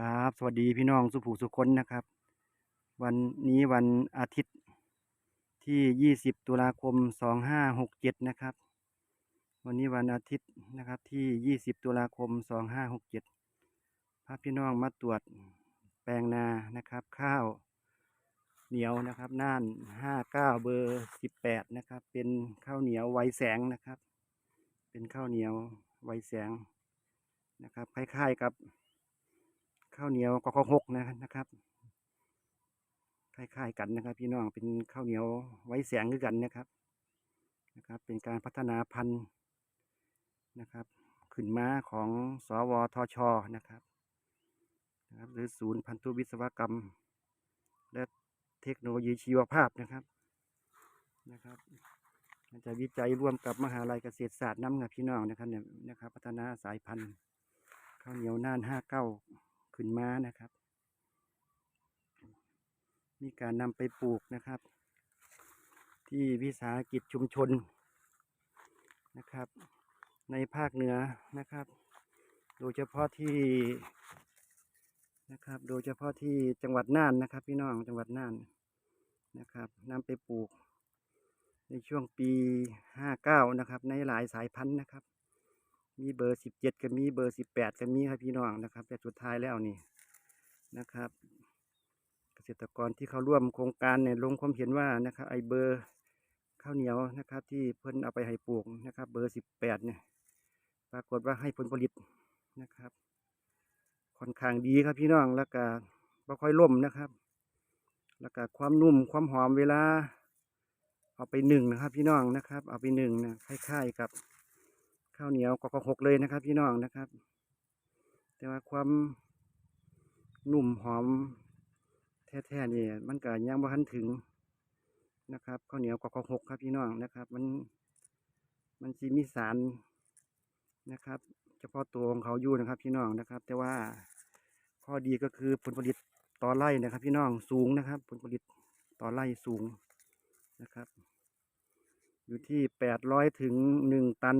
ครับ สวัสดีพี่น้องสุภูสุคนนะครับ วันนี้วันอาทิตย์ที่ 20 ตุลาคม 2567 นะครับ วันนี้วันอาทิตย์นะครับที่ 20 ตุลาคม 2567พาพี่น้องมาตรวจแปลงนานะครับ ข้าวเหนียวนะครับน่าน 59 เบอร์ 18 นะครับ เป็นข้าวเหนียวไวแสงนะครับ เป็นข้าวเหนียวไวแสงนะครับคล้ายๆกับ ข้าวเหนียวกกหกนะครับคล้ายๆกันนะครับ พี่น้องเป็นข้าวเหนียวไว้แสงด้วยกันนะครับนะครับ เป็นการพัฒนาพันธุ์นะครับ ขึ้นมาของสวทชนะครับนะครับ หรือศูนย์พันธุวิศวกรรม และเทคโนโลยีชีวภาพนะครับนะครับมันจะวิจัยร่วมกับมหาลัยเกษตรศาสตร์น้ำกับพี่น้องนะครับเนี่ยนะครับ พัฒนาสายพันธุ์ข้าวเหนียวน่านห้าเก้า ขึ้นมานะครับ มีการนำไปปลูกนะครับ ที่วิสาหกิจชุมชนนะครับ ในภาคเหนือนะครับ โดยเฉพาะที่นะครับ โดยเฉพาะที่จังหวัดน่านนะครับ พี่น้องจังหวัดน่านนะครับนำไปปลูกในช่วงปีห้าเก้านะครับ ในหลายสายพันธุ์นะครับ มีเบอร์สิบเจ็ดก็มีเบอร์สิบแปดก็มีครับพี่น้องนะครับ แต่สุดท้ายแล้วนี่นะครับ เกษตรกรที่เขาร่วมโครงการเนี่ยลงความเห็นว่านะครับไอเบอร์ข้าวเหนียวนะครับ ที่เพิ่นเอาไปให้ปลูกนะครับ เบอร์สิบแปดเนี่ยปรากฏว่าให้ผลผลิตนะครับ ค่อนข้างดีครับพี่น้องแล้วก็ไม่ค่อยล่มนะครับ แล้วก็ความนุ่มความหอมเวลา เอาไปหนึ่งนะครับ พี่น้องนะครับ เอาไปหนึ่งนะคล้ายๆกับ ข้าวเหนียวกอกหกเลยนะครับ พี่น้องนะครับ แต่ว่าความนุ่มหอมแท้ๆนี่มันก็ยังบ่ทันถึงนะครับข้าวเหนียวกอกหกครับพี่น้องนะครับ มันมันจะมีสารนะครับ เฉพาะตัวของเขาอยู่นะครับ พี่น้องนะครับ แต่ว่าข้อดีก็คือผลผลิตต่อไร่นะครับ พี่น้องสูงนะครับ ผลผลิตต่อไร่สูงนะครับ อยู่ที่แปดร้อยถึงหนึ่งตัน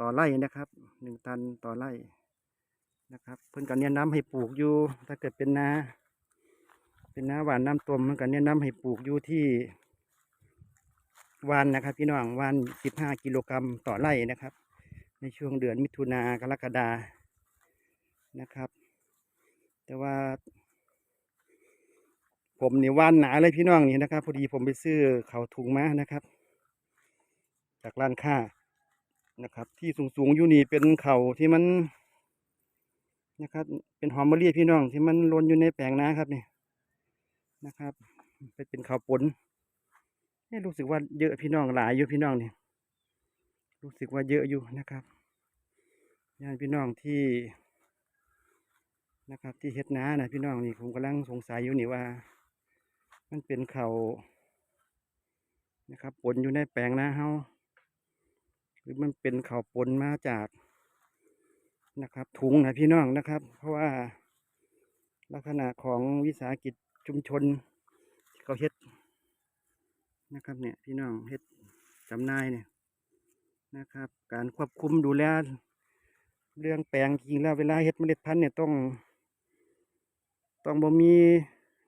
ต่อไร่นะครับหนึ่งตันต่อไร่นะครับ เพิ่อนกันแนะนำให้ปลูกอยู่ ถ้าเกิดเป็นนาเป็นนาหวานน้ำต้มมันกันแนะนำให้ปลูกอยู่ที่วานนะครับ พี่น้องวานสิบห้ากิโลกรัมต่อไร่นะครับ ในช่วงเดือนมิถุนากรกฎานะครับ แต่ว่า ผมเนี่ยวานหนาเลยพี่น้องนี่นะครับ พอดีผมไปซื้อเขาถุงมานะครับ จากร้านค้า นะครับ ที่สูงสูงๆอยู่นี่เป็นเขาที่มันนะครับ เป็นหอมมะลิพี่น้อง ที่มันล่นอยู่ในแปลงนาครับนี่นะครับเป็นเป็นข้าวปนนี่รู้สึกว่าเยอะพี่น้องหลายอยู่พี่น้องนี่รู้สึกว่าเยอะอยู่นะครับญาติพี่น้องที่นะครับ ที่เฮ็ดนานะพี่น้องนี่ผมกำลังสงสัยอยู่นี่ว่า มันเป็นเขานะครับปนอยู่ในแปลงนาเฮา รือมันเป็นข่าวปนมาจากนะครับ ถุงนะพี่น้องนะครับ เพราะว่าลักษณะของวิสาหกิจชุมชนเขาเฮ็ดนะครับเนี่ยพี่น้องเฮ็ดจำนายเนี่ยนะครับ การควบคุมดูแลเรื่องแปลงจริงแล้วเวลาเฮ็ดเมล็ดพันธุ์เนี่ยต้อง ต้องบ่มี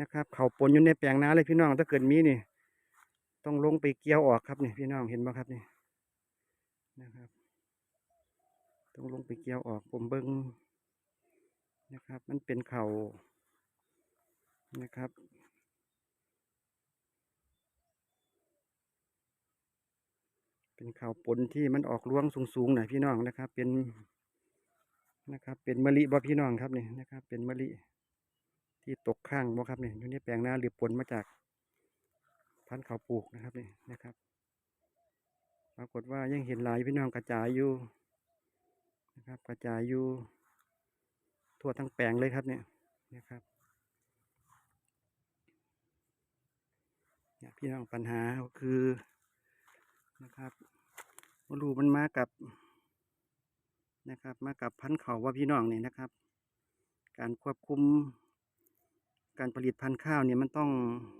นะครับเขาปนอยู่ในแปลงนาเลยพี่น้องถ้าเกิดมีนี่ ต้องลงไปเกี่ยวออกครับนี่พี่น้องเห็นไหมครับนี่ นะครับ ต้องลงไปเกี่ยวออกผมเบิ้งนะครับ มันเป็นเข่านะครับ เป็นเข่าปนที่มันออกร่วงสูงๆหน่อยพี่น้องนะครับ เป็นนะครับ เป็นมะลิบ่พี่น้องครับนี่นะครับ เป็นมะลิที่ตกข้างบ่ครับนี่อยู่ในแปลงนาหรือปนมาจากพันธุ์ข้าปลูกนะครับนี่นะครับ ปรากฏว่ายังเห็นหลายพี่น้องกระจายอยู่นะครับ กระจายอยู่ทั่วทั้งแปลงเลยครับเนี่ยนะครับเนี่ยพี่น้องปัญหาก็คือนะครับมรูมันมากับนะครับ มากับพันธุ์เขาว่าพี่น้องเนี่ยนะครับ การควบคุม การผลิตพันธุ์ข้าวเนี่ยมันต้อง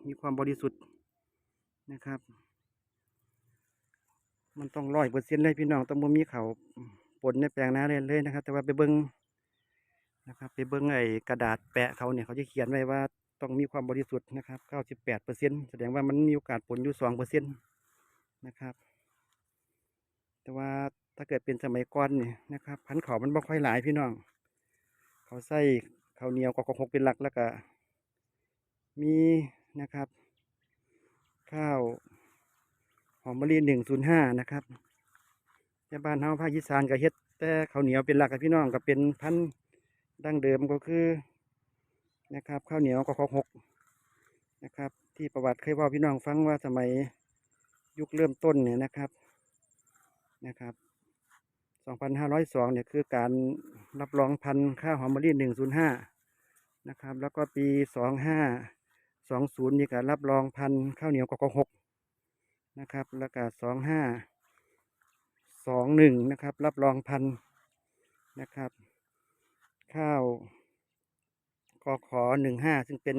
มีความบริสุทธิ์นะครับ มันต้องร้อยเปอร์เซ็นต์เลยพี่น้องต้องบ่มีเขาปนในแปลงนาเลยเลยนะครับ แต่ว่าไปเบิ้งนะครับ ไปเบิ้งไอ้กระดาษแปะเขาเนี่ยเขาจะเขียนไว้ว่าต้องมีความบริสุทธิ์นะครับ98เปอร์เซ็นแสดงว่ามันมีโอกาสผลอยู่2เปอร์เซ็นนะครับ แต่ว่าถ้าเกิดเป็นสมัยก่อนเนี่ยนะครับ พันเขามันบ่ค่อยหลายพี่น้อง เขาใส่ข้าเหนียวกอกหกเป็นหลักแล้วก็มีนะครับ ข้าว หอมมะลิหนึ่งศูนย์ห้านะครับแต่บ้านเฮาภาคอีสานก็เฮ็ด แต่ข้าวเหนียวเป็นหลักกับพี่น้องก็เป็นพันธุ์ดั้งเดิมก็คือนะครับข้าวเหนียวกอกหกนะครับ ที่ประวัติเคยว่าพี่น้องฟังว่าสมัยยุคเริ่มต้นเนี่ยนะครับนะครับ2502เนี่ยคือการรับรองพันธุ์ข้าวหอมมะลิ105นะครับแล้วก็ปี 2520นี่ก็รับรองพันธุ์ข้าวเหนียวกกหก นะครับแล้วก็2521นะครับ รับรองพันนะครับ ข้าวกอขอ15ซึ่งเป็น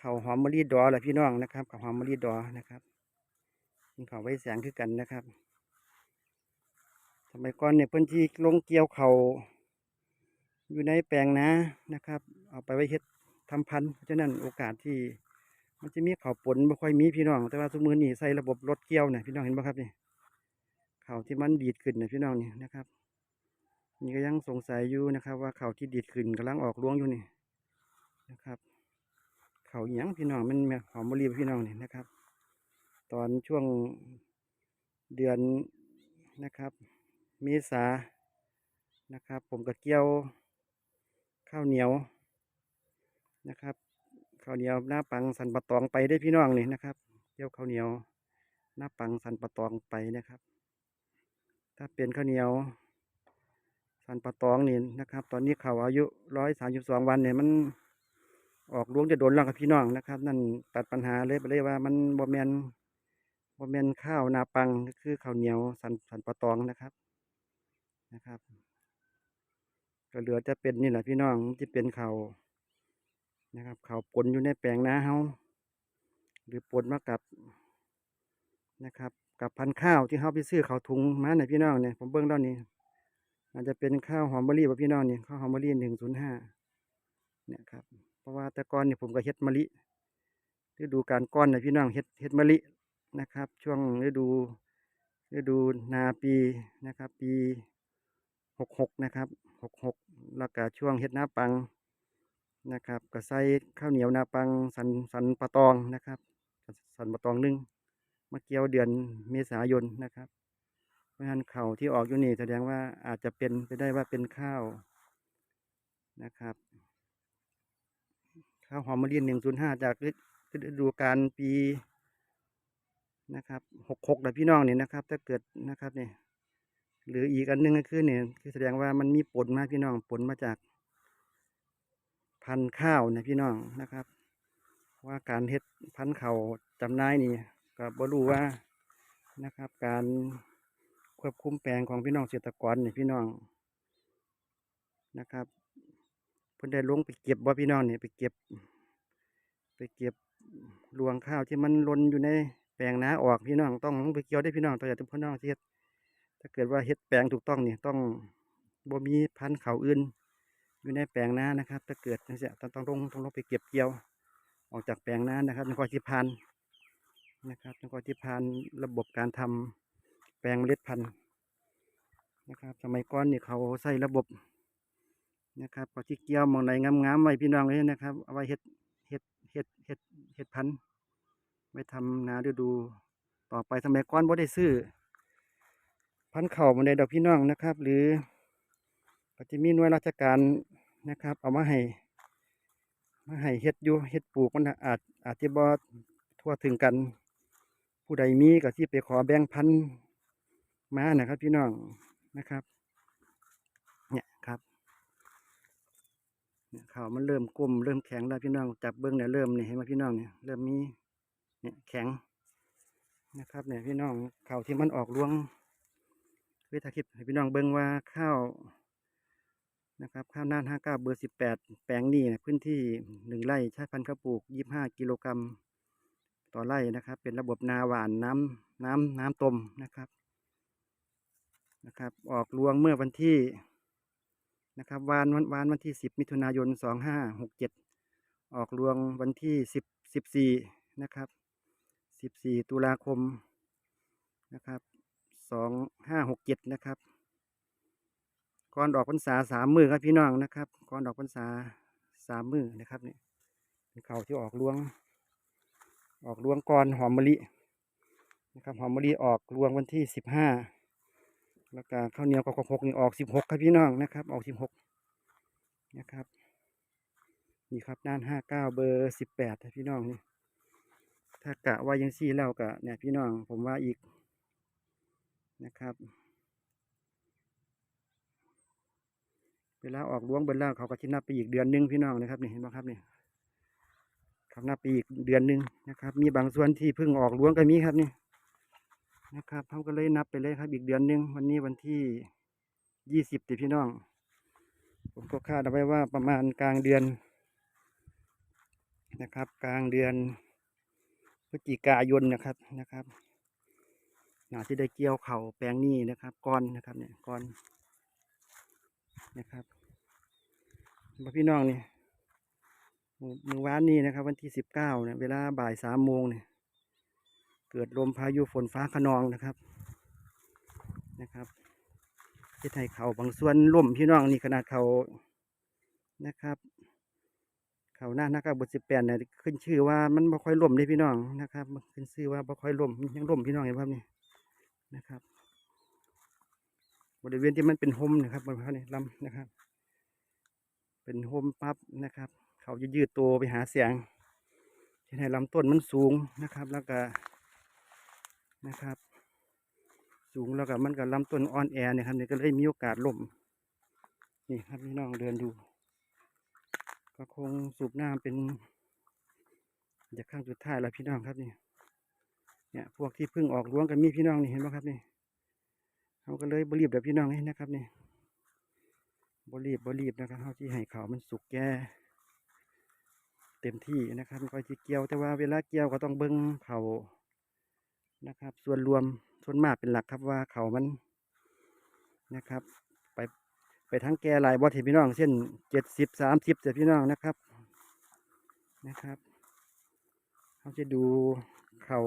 ข้าวหอมมะลิดอแหละพี่น้องนะครับข้าวหอมมะลิดอนะครับเป็นข้าวไว้แสงคือกันนะครับสมัยก่อนเนี่ยเพิ่นที่ลงเกี่ยวเขาอยู่ในแปลงนานะครับ เอาไปไว้เฮ็ดทำพันธุ์เพราะฉะนั้นโอกาสที่ มันจะมีเขาวปนไม่ค่อยมีพี่น้อง แต่ว่าสมือนี่ใส่ระบบรถเกี่ยวเนี่ยพี่น้องเห็นบ่ครับนี่เขาวที่มันดีดขึ้นเนี่ยพี่น้องนี่นะครับ นี่ก็ยังสงสัยอยู่นะครับ ว่าเขาวที่ดีดขึ้นกำลังออกรวงอยู่นี่นะครับเขาวหยังพี่น้องมันหอมมะลิพี่น้องนี่นะครับ ตอนช่วงเดือนนะครับเมษานะครับ ผมก็เกี่ยวข้าวเหนียวนะครับ ข้าวเหนียวหน้าปังสันปะตองไปได้พี่น้องนี่นะครับเกี่ยวข้าวเหนียวหน้าปังสันปะตองไปนะครับ ถ้าเป็นข้าวเหนียวสันปะตองนี่นะครับ ตอนนี้เขาอายุร้อยสามสิบสองวันเนี่ยมันออกรวงจะโดนแล้วครับพี่น้องนะครับ นั่นตัดปัญหาเลยไปเลยว่ามันบ่แมนบ่แมนข้าวนาปังก็คือข้าวเหนียวสันสันปะตองนะครับนะครับก็เหลือจะเป็นนี่แหละพี่น้องที่เป็นเขาว นะครับ เขาวปนอยู่ในแปลงนาเฮาหรือปนมากับนะครับ กับพันข้าวที่เฮาไปซื้อเขาวถุงมาในพี่น้องเนี่ยผมเบิ้งด้านนี้ อาจจะเป็นข้าวหอมมะลิบ่พี่น้องเนี่ยข้าวหอมมะลิหนึ่งศูนย์ห้าเนี่ยครับเพราะว่าแต่ก่อนเนี่ยผมก็เฮ็ดมะลิฤดูการก้อนนะพี่น้องเฮ็ดเฮ็ดมะลินะครับ ช่วงฤดูฤดูนาปีนะครับ ปีหกหกนะครับหกหกแล้วก็ช่วงเฮ็ดนาปัง นะครับก็ใส่ข้าวเหนียวนาปังสันสันปะตองนะครับสันปะตองหนึ่งมาเกี่ยวเดือนเมษายนนะครับเพราะฉะนั้นเข่าที่ออกอยู่นี่แสดงว่าอาจจะเป็นไปได้ว่าเป็นข้าวนะครับ ข้าวหอมมะลิหนึ่งศูนย์ห้าจากฤดูกาลปีนะครับหกหกนะพี่น้องเนี่ยนะครับ ถ้าเกิดนะครับเนี่ยหรืออีกอันหนึงก็คือเนี่ยคือแสดงว่ามันมีผลมาพี่น้องผลมาจาก พันธุ์ข้าวเนี่ยพี่น้องนะครับ ว่าการเฮ็ดพันธุ์เขาวจำหนายนี่ก็บ่รู้ว่านะครับ การควบคุมแปลงของพี่น้องเกษตรกรเนี่ยพี่น้องนะครับเพิ่นได้ลงไปเก็บว่าพี่น้องเนี่ยไปเก็บ ไปเก็บรวงข้าวที่มันหล่นอยู่ในแปลงนาออกพี่น้องต้องลงไปเกี่ยวได้อพี่น้องตัวอย่างทุกพี่น้องที่เฮ็ดถ้าเกิดว่าเฮ็ดแปลงถูกต้องนี่ต้องบ่มีพันธุ์ข้าวอื่น อยู่ในแปลงนานะครับ ถ้าเกิดนี่จะต้องต้องลงต้องลงไปเก็บเกี่ยว ออกจากแปลงนานะครับในกอที่พันธ์นะครับในกอที่พันธ์ระบบการทำแปลงเมล็ดพันธุ์นะครับ สมัยก่อนนี่เขาใส่ระบบนะครับพอที่เกี่ยวมองไหนงามๆไว้พี่น้องเลยนะครับเอาไว้เฮ็ดเฮ็ดเฮ็ดเฮ็ดเฮ็ดพันธุ์ไว้ทำนาฤดูต่อไปสมัยก่อนบ่ได้ซื้อพันธุ์เข่ามาในดอกพี่น้องนะครับ หรือ ก็จะมีหน่วยราชการนะครับ เอามาให้มาให้เฮ็ดอยู่เฮ็ดปลูกมันอาจอาจจะบ่ทั่วถึงกัน ผู้ใดมีก็ที่ไปขอแบ่งพันธ์มานะครับพี่น้องนะครับ เนี่ยครับเนี่ยเขาวมันเริ่มกลมเริ่มแข็งแล้วพี่น้องจับเบิ้องเนี่ยเริ่มเนี่ยเห็นไหมพี่น้องเนี่ยเริ่มมีเนี่ยแข็งนะครับเนี่ยพี่น้องข้าวที่มันออกรวงคือถ้าคิดให้พี่น้องเบิ้องว่าข้าว นะครับข้าวน่านห้าเก้าเบอร์สิบแปดแปลงนี้นี่ยพื้นที่หนึ่งไร่ใช้พันธุ์ข้าวปลูกยี่ห้ากิโลกรัมต่อไร่นะครับ เป็นระบบนาหวานน้ำน้ำน้ำต้มนะครับนะครับ ออกรวงเมื่อวันที่นะครับวานวันวานวันที่สิบมิถุนายนสองห้าหกเจ็ดออกรวงวันที่สิบสิบสี่นะครับสิบสี่ตุลาคมนะครับสองห้าหกเจ็ดนะครับ ก่อนออกพรรษาสามมือครับพี่น้องนะครับ ก่อนออกพรรษาสามมือนะครับเนี่ยเป็นเขาที่ออกรวง ออกรวงก่อนหอมมะลินะครับหอมมะลิออกรวงวันที่สิบห้าแล้วก็ข้าวเหนียวกอกหกนี่ออกสิบหกครับพี่น้องนะครับ ออกสิบหกนะครับนี่ครับด้านห้าเก้าเบอร์สิบแปดพี่น้องนี่ถ้ากะว่ายังซี่แล้วกะเนี่ยพี่น้องผมว่าอีกนะครับ เวลาออกล้วงเบิดแล้วเขาก็ชินับไปอีกเดือนหนึงพี่น้องนะครับนี่เห็นไหมครับนี่เขานับไปอีกเดือนหนึงนะครับ มีบางส่วนที่เพิ่งออกล้วงก็มีครับนี่นะครับเขาก็เลยนับไปเลยครับอีกเดือนหนึงวันนี้วันที่ยี่สิบติพี่น้อง ผมก็คาดเอาไว้ว่าประมาณกลางเดือนนะครับ กลางเดือนพฤศจิกายนนะครับนะครับน่าจะได้เกี่ยวเข่าแปลงนี้นะครับก้อนนะครับเนี่ยก้อน นะครับมาพี่น้องนี่มือวานนี้นะครับ วันที่สิบเก้าเนี่ยเวลาบ่ายสามโมงเนี่ยเกิดลมพายุฝนฟ้าขนองนะครับนะครับที่ไทยเขาบางส่วนล่มพี่น้องนี่ขนาดเขานะครับ เขาหน้านักบุตรสิบแปดเนี่ยขึ้นชื่อว่ามันบ่ค่อยล่มเลยพี่น้องนะครับ ขึ้นชื่อว่าบ่ค่อยล่มยังล่มพี่น้องเห็นภาพนี่นะครับ ริเวณที่มันเป็นโฮมนะครับบริเวณนี้ลำนะครับ เป็นโฮมปั๊บนะครับ เขาจะยืดตัวไปหาเสียงที่ให้ลำต้นมันสูงนะครับ แล้วก็นะครับ สูงแล้วก็มันก็ลำต้นอ่อนแอเนี่ยครับนี่ก็เลยมีโอกาสล่มนี่ครับพี่น้องเดินดูก็คงสูบน้ำเป็นจากข้างสุดท้ายแล้วพี่น้องครับนี่เนี่ยพวกที่เพิ่งออกล้วงกันมีพี่น้องนี่เห็นไหมครับนี่ เขาก็เลยบรีบเดี๋ยวพี่น้องให้นะครับนี่บรีบบรีบนะครับเขาที่ให้เขาวมันสุกแก่เต็มที่นะครับก็จะเกี่ยวแต่ว่าเวลาเกี่ยวก็ต้องเบิ้งเขานะครับ ส่วนรวมส่วนมากเป็นหลักครับว่าเขามันนะครับ ไปไปทั้งแก่หลายบอที่พี่น้อง เช่นเจ็ดสิบสามสิบแต่พี่น้องนะครับนะครับเขาจะดูเขา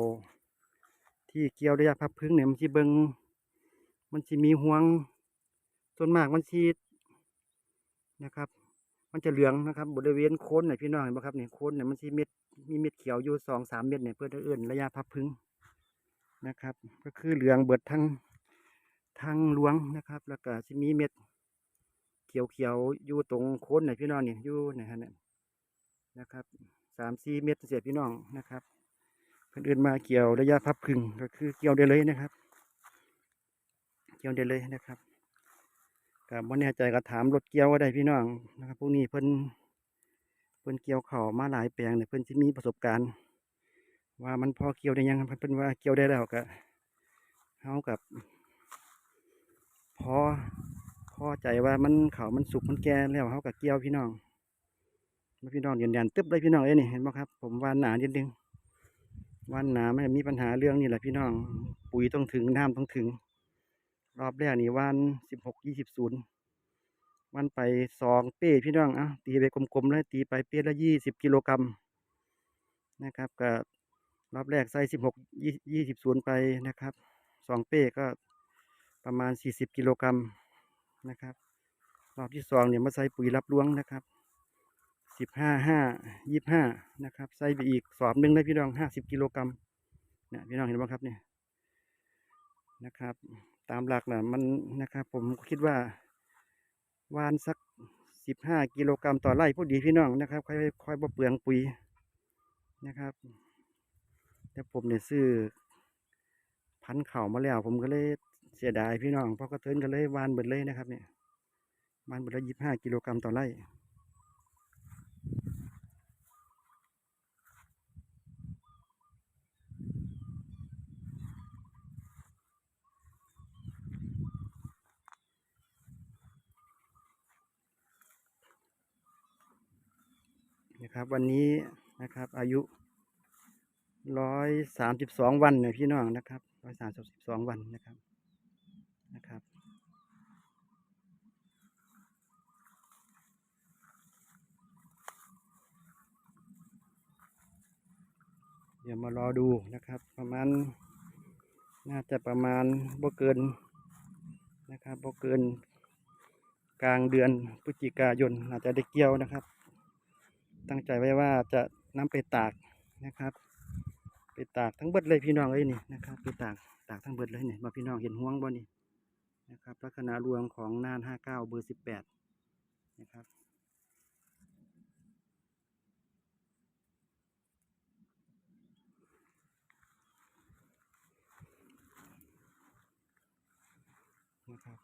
ที่เกี่ยวระยะพับพึ่งเนี่ยมันจะเบิ้ง มันจะมีห่วงส่วนมากมันชีนะครับ มันจะเหลืองนะครับ บริเวณโคนเนี่ยพี่น้องเห็นไหมครับเนี่ยโคนเนี่ยมันจะเม็ดมีเม็ดเขียวอยู่สองสามเม็ดเนี่ยเพื่อเอื่นระยะพับพึ่งนะครับ ก็คือเหลืองเบิดทั้งทั้งหลวงนะครับ แล้วก็จะมีเม็ดเขียวเขียวๆอยู่ตรงโคนเนี่ยพี่น้องเนี่ยอยู่เนฮะเนี่ยนะครับสามสี่เม็ดเสียพี่น้องนะครับเพื่อนอื่นมาเกี่ยวระยะพับพึ่งก็คือเกี่ยวได้เลยนะครับ เกี่ยวได้เลยนะครับก็บ่แน่ใจก็ถามรถเกี่ยวก็ได้พี่น้องนะครับพวกนี้เพิ่นเพิ่นเกี่ยวเข่ามาหลายแปลงเนี่ยเพิ่นสิมีประสบการณ์ ว่ามันพอเกี่ยวได้ยังเพิ่นว่าเกี่ยวได้แล้วก็เฮากับพอพอใจว่ามันเขามันสุกมันแก่แล้วเฮากับเกี่ยวพี่น้องมาพี่น้องยืนยันตึ๊บเลยพี่น้องเอ้ยนี่เห็นไหมครับ ผมวานหนานิดนึงวานหนาไม่มีปัญหาเรื่องนี่แหละพี่น้อง ปุ๋ยต้องถึงน้ำต้องถึง รอบแรกนี่วันสิบหกยี่สิบศูนย์วันไปสองเป้พี่น้องอะตีไปกลมๆเลยตีไปเป้ละยี่สิบกิโลกรัมนะครับก็รอบแรกใส่สิบหกยี่สิบศูนย์ไปนะครับสองเป้ก็ประมาณสี่สิบกิโลกรัมนะครับ รอบที่สองเนี่ยมาใส่ปุ๋ยรับล้วงนะครับสิบห้าห้ายี่ห้านะครับใส่ไปอีกสอบหนึ่งเลยพี่น้องห้าสิบกิโลกรัมเนี่ยพี่น้องเห็นไหมครับเนี่ยนะครับ ตามหลักนะมันนะครับ ผมคิดว่าวานสักสิบห้ากิโลกรัมต่อไร่พอดีพี่น้องนะครับค่อยค่อยบ่เปลืองปุ๋ยนะครับแต่ผมเนี่ยซื้อพันเข่ามาแล้ว ผมก็เลยเสียดายพี่น้องเพราะก็เทินก็เลยวานเบิดเลยนะครับ เนี่ยวานเบิดละยี่ห้ากิโลกรัมต่อไร่ นะครับ วันนี้นะครับ อายุร้อยสามสิบสองวันเนี่ยพี่น้องนะครับร้อยสามสิบสองวันนะครับนะครับเดี๋ยวมารอดูนะครับ ประมาณ น่าจะประมาณบ่เกินนะครับบ่เกิน กลางเดือนพฤศจิกายนอาจจะได้เกี่ยวนะครับ ตั้งใจไว้ว่าจะนำไปตากนะครับไปตากทั้งเบิดเลยพี่น้องเลยนี่นะครับไปตากตากทั้งเบิดเลยนี่มาพี่น้องเห็นห่วงบ่นี่นะครับลักษณะรวมของน่านห้าเก้าเบอร์สิบแปดนะครับนะครับ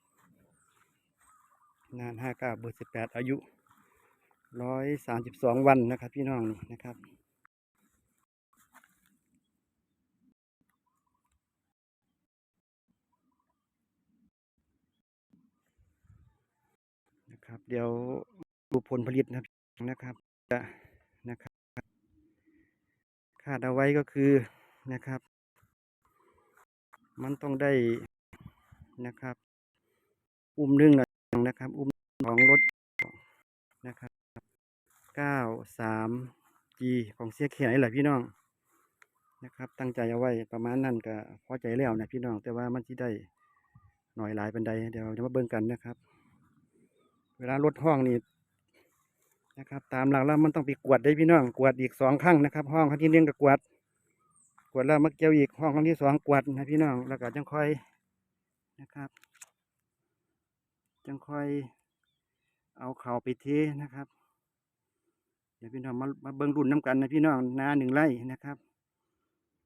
นานห้าเก้าเบอร์สิบแปดอายุ ร้อยสามสิบสองวันนะครับ พี่น้องนี่นะครับ นะครับ เดี๋ยวดูผลผลิตนะครับนะครับจะนะครับคาดเอาไว้ก็คือนะครับ มันต้องได้นะครับ อุ้มหนึ่งหน่อยนะครับ อุ้มของรถ ก้าสาม G ของเสียเขียนนี่แหละพี่น้องนะครับ ตั้งใจเอาไว้ประมาณนั้นก็พอใจแล้วนะพี่น้อง แต่ว่ามันที่ได้หน่อยหลายปันใดเดี๋ยวจะมาเบิ่งกันนะครับ เวลารถห้องนี่นะครับ ตามหลักแล้วมันต้องไปกวดได้พี่น้องกวดอีกสองครั้งนะครับ ห้องครั้งที่หนึ่งก็กวด กวดแล้วมาเกี่ยวอีกห้องครั้งที่สองกวดนะพี่น้องแล้วก็จังค่อยนะครับจังค่อยเอาเข่าไปเทนะครับ เดี๋ยวพี่น้องมามาเบิ่งรุ่นน้ำกันนะพี่น้องนาหนึ่งไร่นะครับ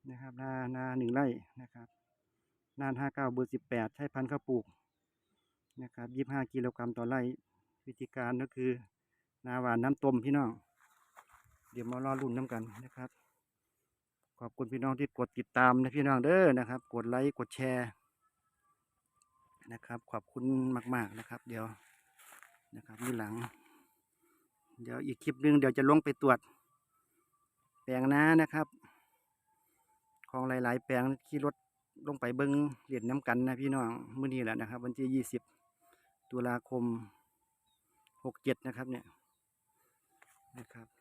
นะครับนานาหนึ่งไร่นะครับนานห้าเก้าเบอร์สิบแปดใช้พันธุ์ข้าวปลูกนะครับยี่ห้ากิโลกรัมต่อไร่วิธีการก็คือ นาหวานน้ำต้มพี่น้อง เดี๋ยวมารอรุ่นน้ำกันนะครับ ขอบคุณพี่น้องที่กดติดตามนะพี่น้องเด้อนะครับ กดไลค์กดแชร์นะครับ ขอบคุณมาก ๆนะครับ เดี๋ยวนะครับนี่หลัง เดี๋ยวอีกคลิปหนึ่งเดี๋ยวจะลงไปตรวจ แปลงน้านะครับ ของหลาย ๆ แปลงขี่รถลงไปเบิ้งเหรียญน้ำกันนะพี่น้องมื้อนี้แหละนะครับ วันที่ยี่สิบตุลาคมหกเจ็ดนะครับเนี่ยนะครับ